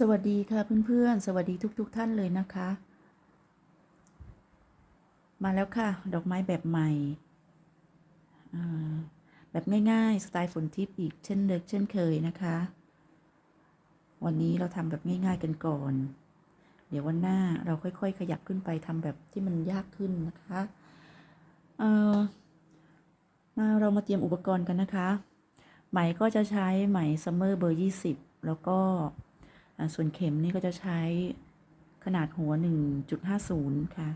สวัสดีค่ะเพื่อนๆ สวัสดีทุกๆทท่านเลยนะคะ มาแล้วค่ะ ดอกไม้แบบใหม่ แบบง่ายๆ สไตล์ฝนทิพย์อีกเช่นเดิมเช่นเคยนะคะ วันนี้เราทำแบบง่ายๆกันก่อน เดี๋ยววันหน้าเราค่อยๆ ขยับขึ้นไปทำแบบที่มันยากขึ้นนะคะเออมาเรามาเตรียมอุปกรณ์กันนะคะ ไหมก็จะใช้ไหมซัมเมอร์เบอร์20แล้วก็ ส่วนเข็มนี่ก็จะใช้ขนาดหัว 1.50 ค่ะ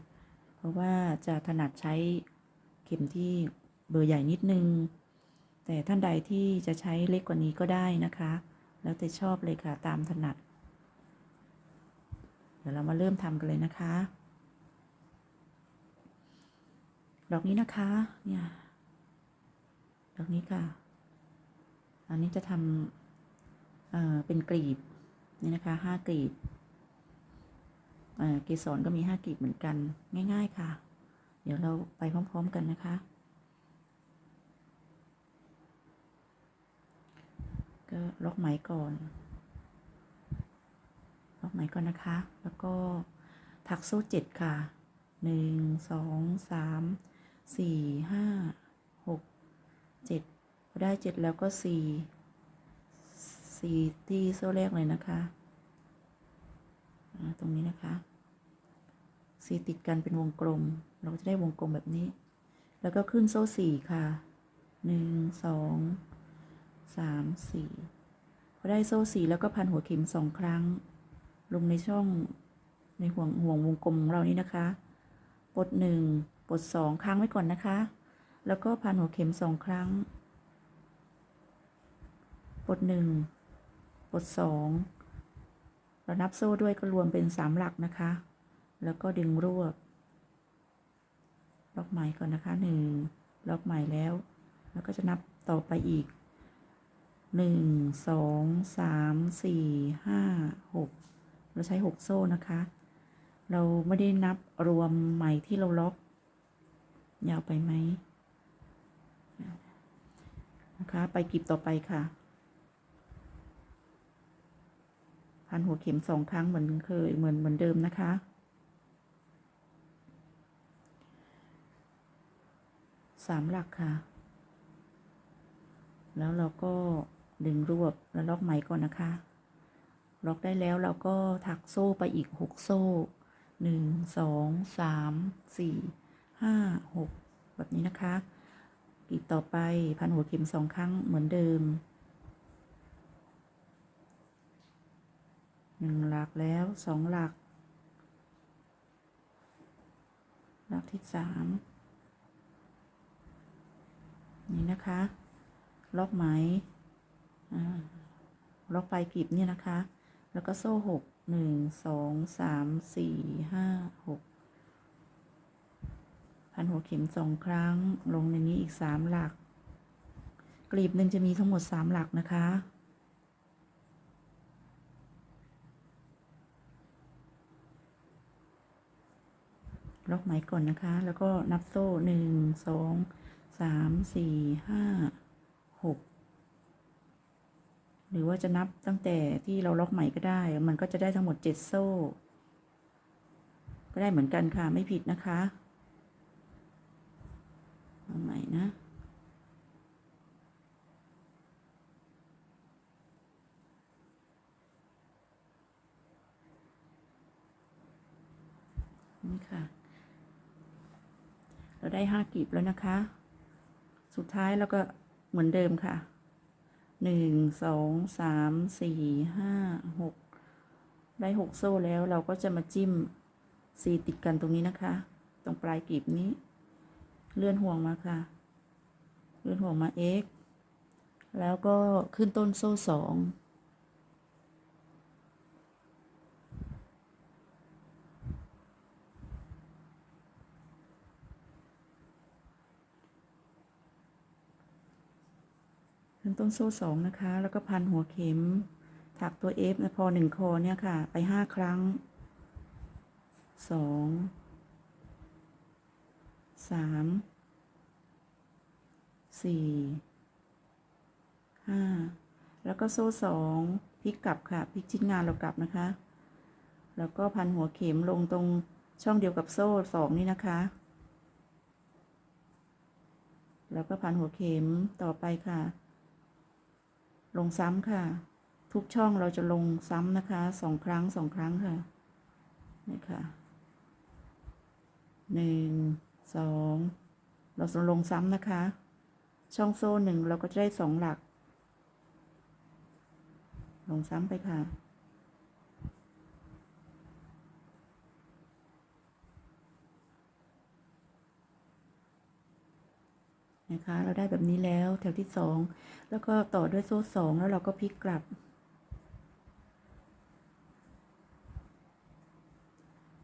เพราะว่าจะถนัดใช้เข็มที่เบอร์ใหญ่นิดนึง แต่ท่านใดที่จะใช้เล็กกว่านี้ก็ได้นะคะ แล้วแต่ชอบเลยค่ะตามถนัด เดี๋ยวเรามาเริ่มทำกันเลยนะคะ ดอกนี้นะคะ เนี่ยดอกนี้ค่ะ อันนี้จะทำเอ่อเป็นกลีบ นี่นะคะห้ากลีบเอ่อเกสรก็มีห้ากลีบเหมือนกันง่าย ๆค่ะ เดี๋ยวเราไปพร้อม ๆ กันนะคะ ก็ล็อกไหมก่อนล็อกไหมก่อนนะคะ แล้วก็ถักโซ่เจ็ดค่ะหนึ่งสองสามสี่ห้าหกเจ็ดได้เจ็ดแล้วก็สี่ สี่ที่โซ่แรกเลยนะคะตรงนี้นะคะสี่ติดกันเป็นวงกลม เราก็จะได้วงกลมแบบนี้ แล้วก็ขึ้นโซ่สี่ค่ะหนึ่งสองสามสี่พอได้โซ่สี่แล้วก็พันหัวเข็มสองครั้ง ลงในช่องในห่วงห่วงวงกลมของเรานี่นะคะปลดหนึ่งปลดสองค้างไว้ก่อนนะคะ แล้วก็พันหัวเข็มสองครั้งปลดหนึ่ง ปลดสองเรานับโซ่ด้วยก็รวมเป็นสามหลักนะคะ แล้วก็ดึงรวบ ล็อกไหมก่อนนะคะหนึ่งล็อกไหมแล้ว แล้วก็จะนับต่อไปอีกหนึ่งสองสามสี่ห้าหกเราใช้หกโซ่นะคะ เราไม่ได้นับรวมไหมที่เราล็อก ยาวไปไหมนะคะ ไปกลีบต่อไปค่ะ พันหัวเข็มสองครั้งเหมือนเคยเหมือนเหมือนเดิมนะคะ สามหลักค่ะ แล้วเราก็ดึงรวบแล้วล็อกไหมก่อนนะคะ ล็อกได้แล้วเราก็ถักโซ่ไปอีกหกโซ่หนึ่งสองสามสี่ห้าหกแบบนี้นะคะกลีบต่อไปพันหัวเข็มสองครั้งเหมือนเดิม หนึ่งหลักแล้วสองหลัก หลักที่สามนี่นะคะ ล็อกไหมล็อกปลายกลีบเนี่ยนะคะ แล้วก็โซ่หกหนึ่งสองสามสี่ห้าหกพันหัวเข็มสองครั้งลงในนี้อีกสามหลัก กลีบหนึ่งจะมีทั้งหมดสามหลักนะคะ ล็อกไหมก่อนนะคะ แล้วก็นับโซ่หนึ่งสองสามสี่ห้าหกหรือว่าจะนับตั้งแต่ที่เราล็อกไหมก็ได้ มันก็จะได้ทั้งหมดเจ็ดโซ่ ก็ได้เหมือนกันค่ะ ไม่ผิดนะคะเอาใหม่นะนี่ค่ะ เราได้ห้ากลีบแล้วนะคะ สุดท้ายแล้วก็เหมือนเดิมค่ะหนึ่งสองสามสี่ห้าหกได้หกโซ่แล้วเราก็จะมาจิ้มสีติดกันตรงนี้นะคะ ตรงปลายกลีบนี้ เลื่อนห่วงมาค่ะ เลื่อนห่วงมา x แล้วก็ขึ้นต้นโซ่สอง ต้นโซ่สองนะคะ แล้วก็พันหัวเข็ม ถักตัว F นะพอหนึ่งคอเนี่ยค่ะ ไปห้าครั้งสองสามสี่ห้าแล้วก็โซ่สองพลิกกลับค่ะพลิกชิ้นงานเรากลับนะคะ แล้วก็พันหัวเข็มลงตรงช่องเดียวกับโซ่สองนี่นะคะ แล้วก็พันหัวเข็มต่อไปค่ะ ลงซ้ำค่ะ ทุกช่องเราจะลงซ้ำนะคะสองครั้งสองครั้งค่ะนี่ค่ะหนึ่งสองเราจะลงซ้ำนะคะ ช่องโซ่หนึ่งเราก็จะได้สองหลัก ลงซ้ำไปค่ะ นะคะ เราได้แบบนี้แล้วแถวที่สองแล้วก็ต่อด้วยโซ่สองแล้วเราก็พลิกกลับ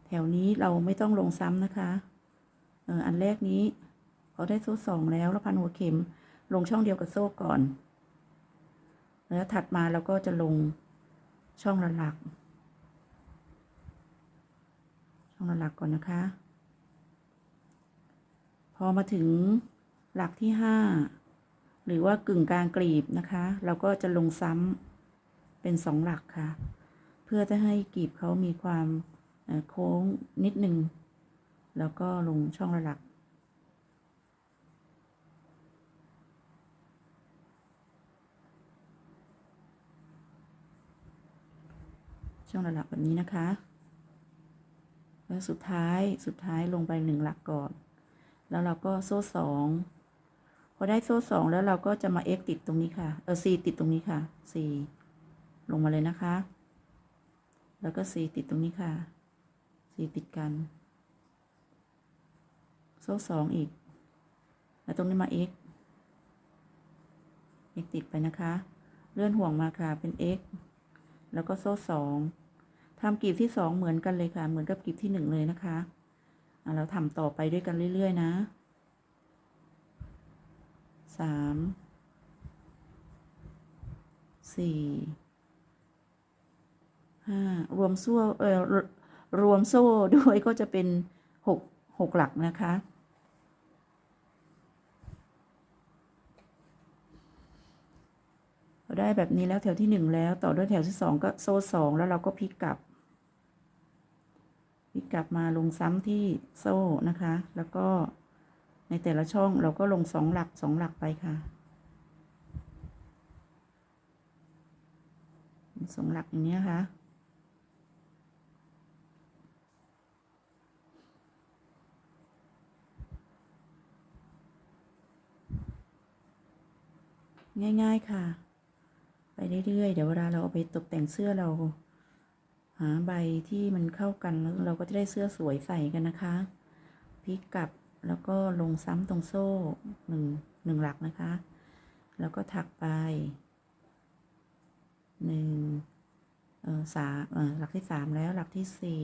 แถวนี้เราไม่ต้องลงซ้ำนะคะเอออันแรกนี้พอได้โซ่สองแล้วแล้วพันหัวเข็มลงช่องเดียวกับโซ่ก่อน แล้วถัดมาเราก็จะลงช่องละหลัก ช่องละหลักก่อนนะคะ พอมาถึง หลักที่ห้าหรือว่ากึ่งกลางกลีบนะคะ เราก็จะลงซ้ำเป็นสองหลักค่ะ เพื่อจะให้กลีบเขามีความโค้งนิดหนึ่งแล้วก็ลงช่องละหลักช่องระหลักแบบนี้นะคะ แล้วสุดท้ายสุดท้ายลงไปหนึ่งหลักก่อน แล้วเราก็โซ่สอง พอได้โซ่สองแล้วเราก็จะมา x ติดตรงนี้ค่ะ เออ c ติดตรงนี้ค่ะ c ลงมาเลยนะคะ แล้วก็ c ติดตรงนี้ค่ะ c ติดกัน โซ่สองอีก แล้วตรงนี้มา x x ติดไปนะคะ เลื่อนห่วงมาค่ะ เป็น x แล้วก็โซ่สองทำกลีบที่สองเหมือนกันเลยค่ะ เหมือนกับกลีบที่หนึ่งเลยนะคะเราทำต่อไปด้วยกันเรื่อย ๆ นะ สามสี่ห้ารวมโซ่เออรวมโซ่ด้วยก็จะเป็นหกหกหลักนะคะได้แบบนี้แล้วแถวที่หนึ่งแล้วต่อด้วยแถวที่สองก็โซ่สองแล้วเราก็พลิกกลับพลิกกลับมาลงซ้ำที่โซ่นะคะ แล้วก็ ในแต่ละช่องเราก็ลงสองหลักสองหลักไปค่ะสองหลักอย่างนี้นะคะง่ายๆค่ะ ไปเรื่อยๆ เดี๋ยวเวลาเราเอาไปตกแต่งเสื้อเรา หาใบที่มันเข้ากันแล้วเราก็จะได้เสื้อสวยใส่กันนะคะพลิกกลับ แล้วก็ลงซ้ำตรงโซ่หนึ่งหนึ่งหลักนะคะ แล้วก็ถักไปหนึ่งเออสามเออหลักที่สามแล้วหลักที่สี่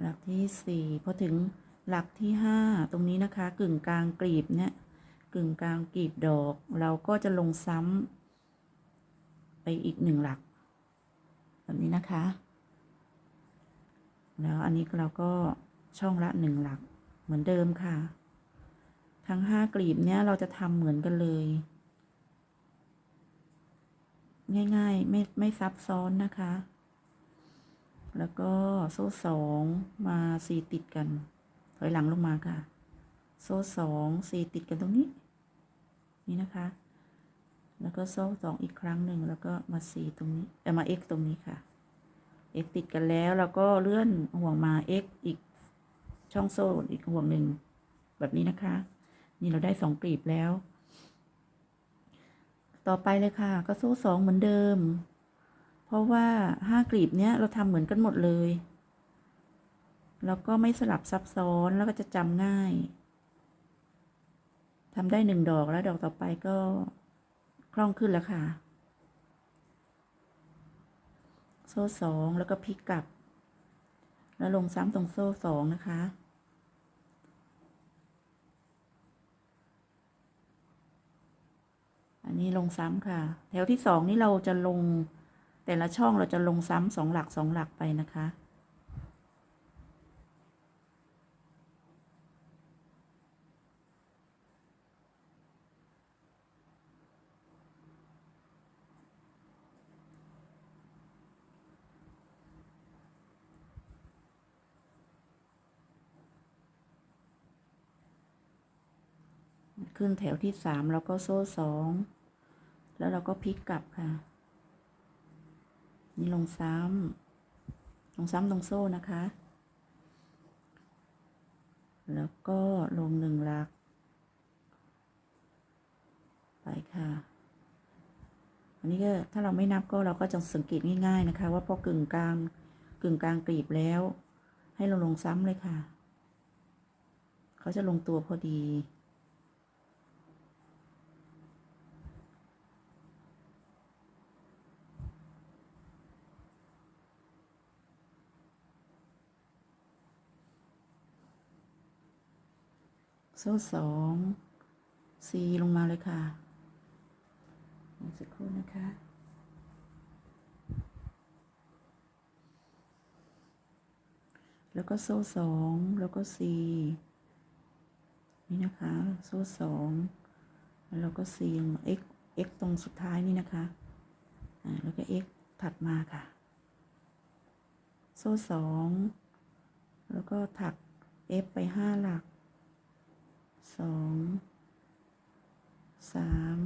หลักที่สี่พอถึงหลักที่ห้าตรงนี้นะคะ กึ่งกลางกลีบเนี่ยกึ่งกลางกลีบดอก เราก็จะลงซ้ำไปอีกหนึ่งหลัก แบบนี้นะคะ แล้วอันนี้เราก็ ช่องละหนึ่งหลักเหมือนเดิมค่ะ ทั้งห้ากลีบเนี้ยเราจะทำเหมือนกันเลย ง่ายๆ ไม่ไม่ซับซ้อนนะคะ แล้วก็โซ่สองมาสี่ติดกัน ถอยหลังลงมาค่ะ โซ่สองสี่ติดกันตรงนี้ นี่นะคะแล้วก็โซ่สองอีกครั้งหนึ่งแล้วก็มาสี่ตรงนี้เออมา x ตรงนี้ค่ะ x ติดกันแล้วเราก็เลื่อนห่วงมา x อีก ช่องโซ่อีกห่วงหนึ่งแบบนี้นะคะ นี่เราได้สองกลีบแล้ว ต่อไปเลยค่ะ ก็โซ่สองเหมือนเดิม เพราะว่าห้ากลีบเนี้ยเราทำเหมือนกันหมดเลย แล้วก็ไม่สลับซับซ้อนแล้วก็จะจำง่ายทำได้หนึ่งดอกแล้วดอกต่อไปก็คล่องขึ้นแล้วค่ะ โซ่สองแล้วก็พลิกกลับ แล้วลงซ้ำตรงโซ่สองนะคะันนี้ลงซ้ำค่ะ แถวที่สองนี่เราจะลงแต่ละช่องเราจะลงซ้ำสองหลักสองหลักไปนะคะขึ้นแถวที่สามแล้วก็โซ่สอง แล้วเราก็พลิกกลับค่ะ นี่ลงซ้ำลงซ้ำตรงโซ่นะคะ แล้วก็ลงหนึ่งหลัก ไปค่ะ อันนี้ก็ถ้าเราไม่นับก็เราก็จะสังเกตง่าย ๆนะคะ ว่าพอกึ่งกลางกึ่งกลางกรีบแล้ว ให้เราลงซ้ำเลยค่ะ เขาจะลงตัวพอดี โซ่สองซีลงมาเลยค่ะสักครู่นะคะแล้วก็โซ่สองแล้วก็ซีนี่นะคะ โซ่สองแล้วก็ซีลง x x ตรงสุดท้ายนี่นะคะอ่าแล้วก็ x ถัดมาค่ะ โซ่สองแล้วก็ถัก f ไปห้าหลัก สองสาม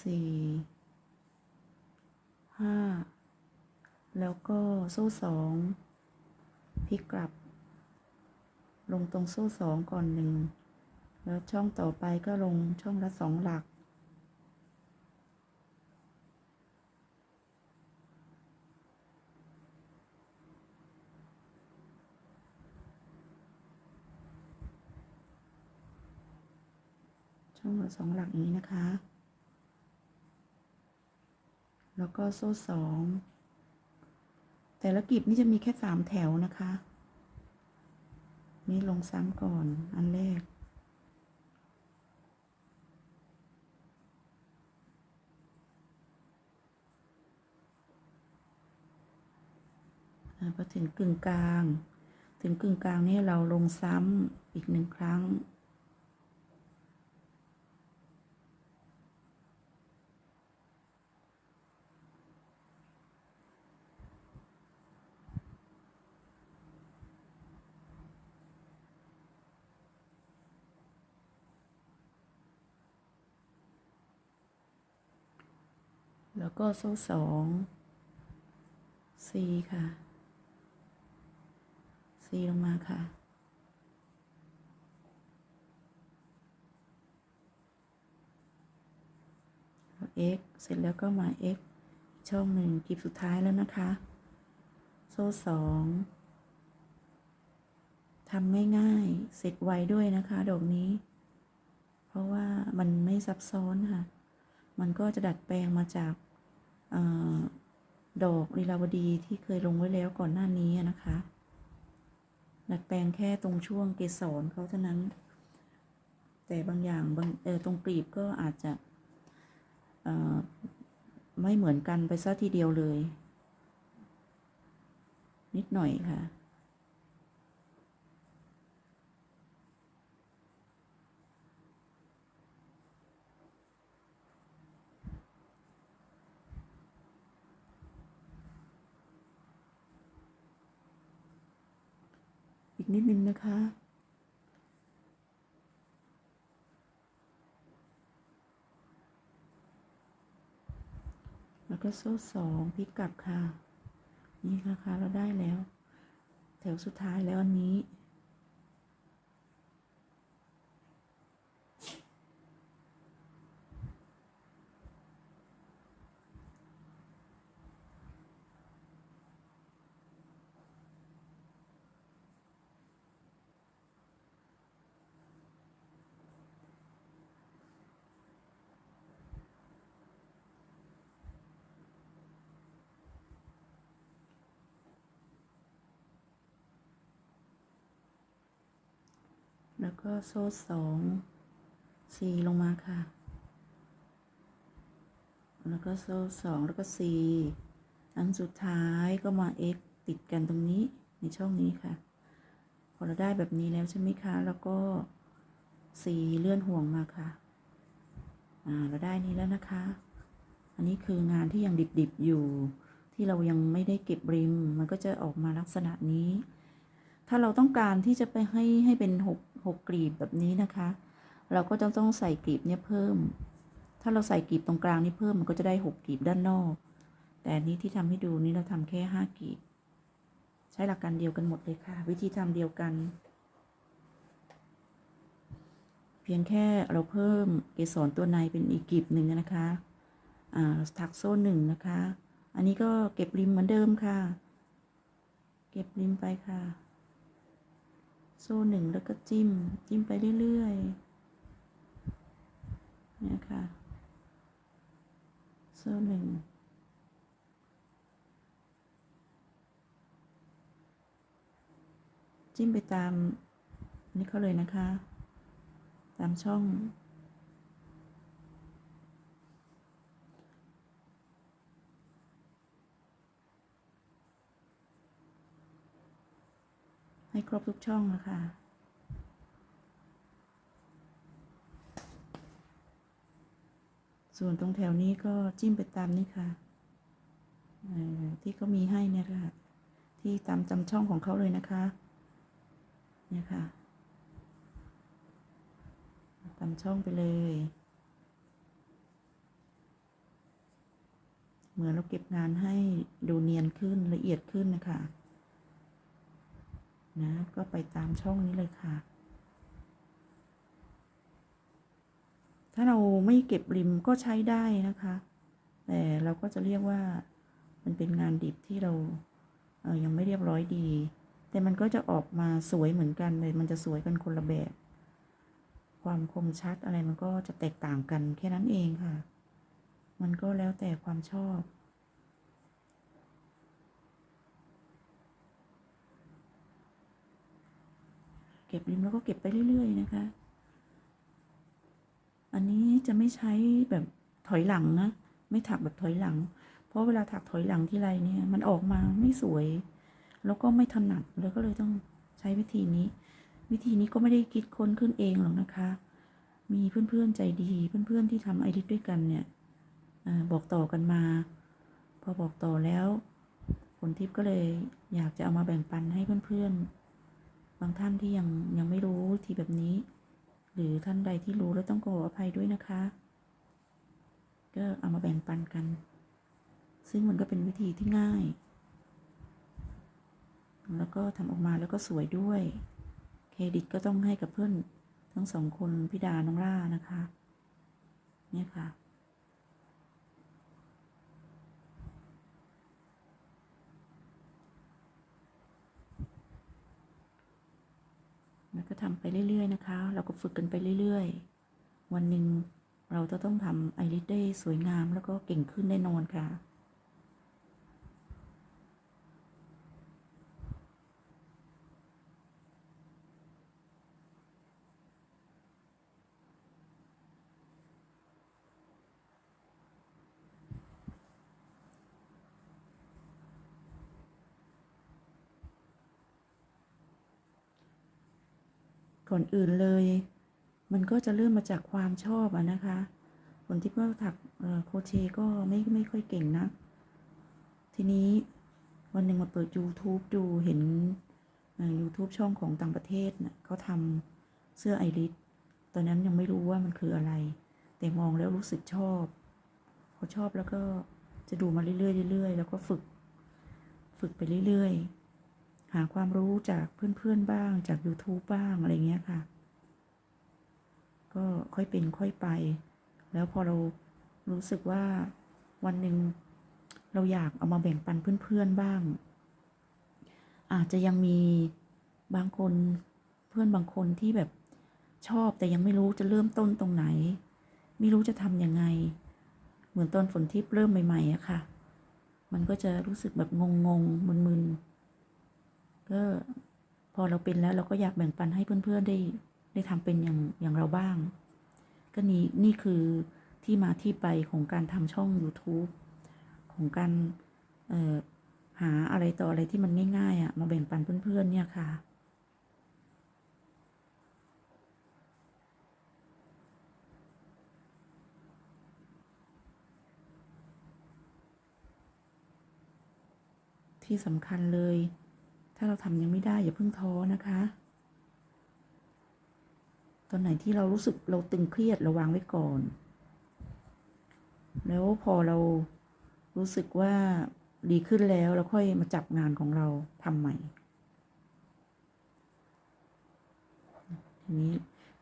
สี่ห้าแล้วก็โซ่สองพลิกกลับ ลงตรงโซ่สองก่อนหนึ่ง แล้วช่องต่อไปก็ลงช่องละสองหลัก ช่องละสองหลักนี้นะคะ แล้วก็โซ่สองแต่ละกลีบนี่จะมีแค่สามแถวนะคะ นี่ลงซ้ำก่อนอันแรกอ่าพอถึงกึ่งกลาง ถึงกึ่งกลางนี่เราลงซ้ำอีกหนึ่งครั้ง แล้วก็โซ่สองซีค่ะซีลงมาค่ะแล้ว x เสร็จแล้วก็มา x ช่องหนึ่งกลีบสุดท้ายแล้วนะคะ โซ่สองทำง่ายๆ เสร็จไวด้วยนะคะดอกนี้ เพราะว่ามันไม่ซับซ้อนค่ะ มันก็จะดัดแปลงมาจาก ดอกลีลาวดีที่เคยลงไว้แล้วก่อนหน้านี้นะคะ ดัดแปลงแค่ตรงช่วงเกสรเขาเท่านั้น แต่บางอย่างบางเออตรงกลีบก็อาจจะไม่เหมือนกันไปซะทีเดียวเลย นิดหน่อยค่ะ นิดนึงนะคะ แล้วก็โซ่สองพลิกกลับค่ะ นี่นะคะเราได้แล้ว แถวสุดท้ายแล้วอันนี้ แล้วก็โซ่สองซีลงมาค่ะ แล้วก็โซ่สองแล้วก็ซีอันสุดท้ายก็มา x ติดกันตรงนี้ในช่องนี้ค่ะ พอเราได้แบบนี้แล้วใช่ไหมคะ แล้วก็ซีเลื่อนห่วงมาค่ะ อ่า เราได้นี้แล้วนะคะ อันนี้คืองานที่ยังดิบๆอยู่ ที่เรายังไม่ได้เก็บริม มันก็จะออกมาลักษณะนี้ ถ้าเราต้องการที่จะไปให้ให้เป็นหก หกกลีบแบบนี้นะคะ เราก็จะต้องใส่กลีบเนี่ยเพิ่ม ถ้าเราใส่กลีบตรงกลางนี่เพิ่มมันก็จะได้หกกลีบด้านนอก แต่นี้ที่ทำให้ดูนี่เราทำแค่ห้ากลีบ ใช้หลักการเดียวกันหมดเลยค่ะ วิธีทำเดียวกัน เพียงแค่เราเพิ่มเกสรตัวในเป็นอีกกลีบหนึ่งนะคะอ่าถักโซ่หนึ่งนะคะ อันนี้ก็เก็บริมเหมือนเดิมค่ะ เก็บริมไปค่ะ โซ่หนึ่งแล้วก็จิ้ม จิ้มไปเรื่อยๆเนี่ยค่ะ โซ่หนึ่งจิ้มไปตามนี่เขาเลยนะคะ ตามช่อง ให้ครบทุกช่องนะคะส่วนตรงแถวนี้ก็จิ้มไปตามนี่ค่ะ ที่เขามีให้เนี่ยค่ะ ที่ตามจำช่องของเขาเลยนะคะ เนี่ยค่ะ ตามช่องไปเลย เหมือนเราเก็บงานให้ดูเนียนขึ้นละเอียดขึ้นนะคะ นะ ก็ไปตามช่องนี้เลยค่ะ ถ้าเราไม่เก็บริมก็ใช้ได้นะคะ แต่เราก็จะเรียกว่ามันเป็นงานดิบที่เราเออยังไม่เรียบร้อยดี แต่มันก็จะออกมาสวยเหมือนกันเลยมันจะสวยกันคนละแบบ ความคมชัดอะไรมันก็จะแตกต่างกันแค่นั้นเองค่ะ มันก็แล้วแต่ความชอบ ก็บริมแล้วก็เก็บไปเรื่อย ๆ นะคะ อันนี้จะไม่ใช้แบบถอยหลังนะ ไม่ถักแบบถอยหลัง เพราะเวลาถักถอยหลังที่ไรเนี่ย มันออกมาไม่สวย แล้วก็ไม่ถนัดแล้วก็เลยต้องใช้วิธีนี้ วิธีนี้ก็ไม่ได้คิดค้นขึ้นเองหรอกนะคะ มีเพื่อนๆใจดี เพื่อนๆที่ทำไอริสด้วยกันเนี่ยอบอกต่อกันมา พอบอกต่อแล้วผลทิพย์ก็เลยอยากจะเอามาแบ่งปันให้เพื่อนๆ บางท่านที่ยังยังไม่รู้วิธีแบบนี้ หรือท่านใดที่รู้แล้วต้องขออภัยด้วยนะคะ ก็เอามาแบ่งปันกัน ซึ่งมันก็เป็นวิธีที่ง่าย แล้วก็ทำออกมาแล้วก็สวยด้วย เครดิตก็ต้องให้กับเพื่อนทั้งสองคนพี่ดาน้องล่านะคะ เนี่ยค่ะ แล้วก็ ทำไปเรื่อยๆนะคะ เราก็ฝึกกันไปเรื่อยๆ วันหนึ่งเราจะต้องทำไอริสได้สวยงามแล้วก็เก่งขึ้นแน่นอนค่ะ ก่อนอื่นเลย มันก็จะเริ่มมาจากความชอบอะนะคะคนที่เพิ่งถักโครเชก็ไม่ไม่ค่อยเก่งนะ ทีนี้วันหนึ่งมาเปิด YouTube ดูเห็น YouTube ช่องของต่างประเทศน่ะเขาทำเสื้อไอริสตอนนั้นยังไม่รู้ว่ามันคืออะไร แต่มองแล้วรู้สึกชอบพอชอบแล้วก็จะดูมาเรื่อยๆเรื่อยๆแล้วก็ฝึก ฝึกไปเรื่อยๆ หาความรู้จากเพื่อนๆบ้างจาก YouTube บ้างอะไรเงี้ยค่ะ ก็ค่อยเป็นค่อยไป แล้วพอเรารู้สึกว่าวันหนึ่งเราอยากเอามาแบ่งปันเพื่อนๆบ้าง อาจจะยังมีบางคนเพื่อนบางคนที่แบบชอบแต่ยังไม่รู้จะเริ่มต้นตรงไหน ไม่รู้จะทำยังไง เหมือนตอนฝนทิพย์เริ่มใหม่ๆอะค่ะ มันก็จะรู้สึกแบบงงๆมึนๆ ก็พอเราเป็นแล้วเราก็อยากแบ่งปันให้เพื่อนๆได้ได้ทำเป็นอย่างอย่างเราบ้าง ก็นี่นี่คือที่มาที่ไปของการทำช่อง YouTube ของการหาอะไรต่ออะไรที่มันง่ายๆอะ่ะมาแบ่งปันเพื่อนๆเนี่ยค่ะ ที่สำคัญเลย ถ้าเราทำยังไม่ได้อย่าเพิ่งท้อนะคะ ตอนไหนที่เรารู้สึกเราตึงเครียดเราวางไว้ก่อน แล้วพอเรารู้สึกว่าดีขึ้นแล้วเราค่อยมาจับงานของเราทำใหม่ทีนี้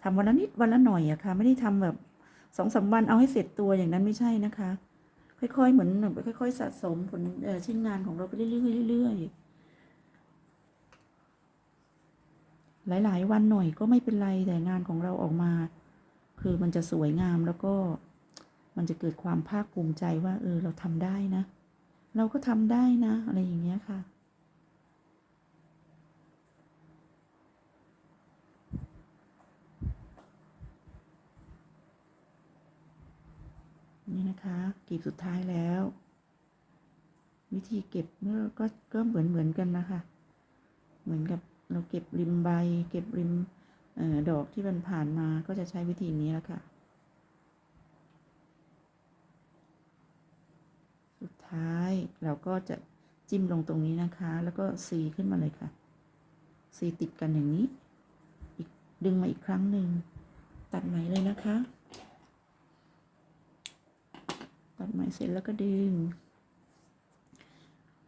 ทำวันละนิดวันละหน่อยอะค่ะ ไม่ได้ทำแบบสองสามวันเอาให้เสร็จตัวอย่างนั้นไม่ใช่นะคะ ค่อยๆ เหมือนค่อย ๆ สะสมผลชิ้นงานของเราไปเรื่อยๆเรื่อยๆ หลาย ๆ วันหน่อยก็ไม่เป็นไรแต่งานของเราออกมา คือมันจะสวยงามแล้วก็มันจะเกิดความภาคภูมิใจว่า เออเราทำได้นะ เราก็ทำได้นะ อะไรอย่างเงี้ยค่ะ นี่นะคะกลีบสุดท้ายแล้ว วิธีเก็บเมื่อก็ก็เหมือนเหมือนกันนะคะ เหมือนกับ เราเก็บริมใบ เก็บริมออดอกที่มันผ่านมาก็จะใช้วิธีนี้แล้วค่ะ สุดท้ายเราก็จะจิ้มลงตรงนี้นะคะ แล้วก็ซีขึ้นมาเลยค่ะซีติดกันอย่างนี้ อีกดึงมาอีกครั้งหนึ่ง ตัดไหมเลยนะคะ ตัดไหมเสร็จแล้วก็ดึง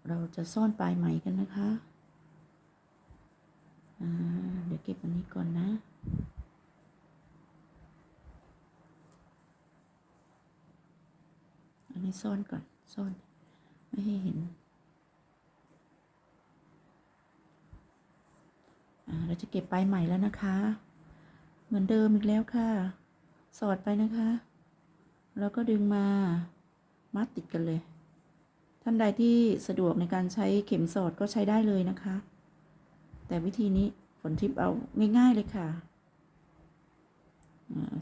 เราจะซ่อนปลายไหมกันนะคะ เดี๋ยวเก็บอันนี้ก่อนนะ อันนี้ซ่อนก่อน ซ่อน ไม่ให้เห็น เราจะเก็บปลายไหม่แล้วนะคะ เหมือนเดิมอีกแล้วค่ะ สอดไปนะคะ แล้วก็ดึงมา มัดติดกันเลย ท่านใดที่สะดวกในการใช้เข็มสอดก็ใช้ได้เลยนะคะ แต่วิธีนี้ฝนทิพย์เอาง่าย ๆ เลยค่ะ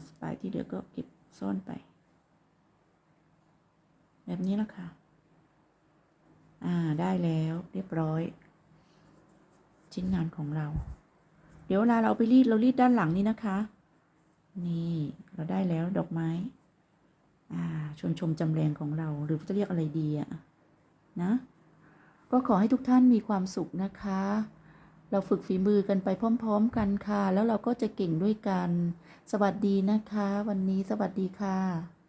สปายที่เหลือก็เก็บซ่อนไป แบบนี้แล้วค่ะ อ่าได้แล้วเรียบร้อย ชิ้นงานของเรา เดี๋ยวเวลาเราเอาไปรีดเรารีดด้านหลังนี้นะคะ นี่เราได้แล้วดอกไม้ อ่าชวนชมจำแรงของเราหรือจะเรียกอะไรดีอะนะ ก็ขอให้ทุกท่านมีความสุขนะคะ เราฝึกฝีมือกันไปพร้อม ๆ กันค่ะ แล้วเราก็จะเก่งด้วยกัน สวัสดีนะคะ วันนี้สวัสดีค่ะ